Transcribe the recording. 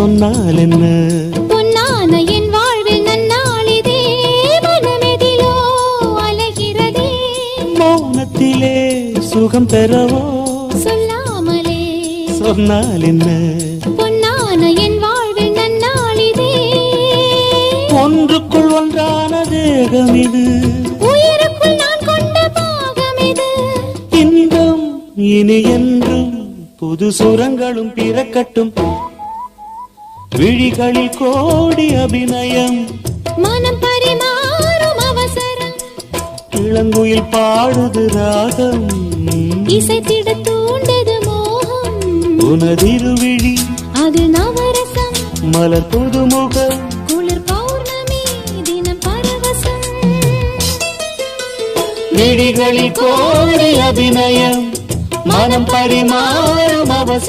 சொன்னால் என்ன பொன்னான என் வாழ்வில் நன்னாளிதே மனமெதிலோ அலைகிறதே. மௌனத்திலே சுகம் பெறவோ? சொல்லாமலே. சொன்னால் என்ன பொன்னான என் வாழ்வில் நன்னாளிதே. ஒன்றுக்குள் ஒன்றான தேகம் இது உயிருக்குள் நான் கொண்ட பாகம் இது இன்பம் இனி என்றும் புது சுரங்களும் பிறக்கட்டும். விழிகளில் கோடி அபிநயம். மனம் பரிமாறும் அவசரம். இளங்குயில் பாடுது ராகம். இசைத்திட தூண்டது மோகம். உனதிருவிழி அது நவரசம். மலர் புதுமுகம் குளிர் பௌர்ணமி தினம் பரவசம். விழிகளில் கோடி அபிநயம். மனம் பரிமாறும் அவசரம்.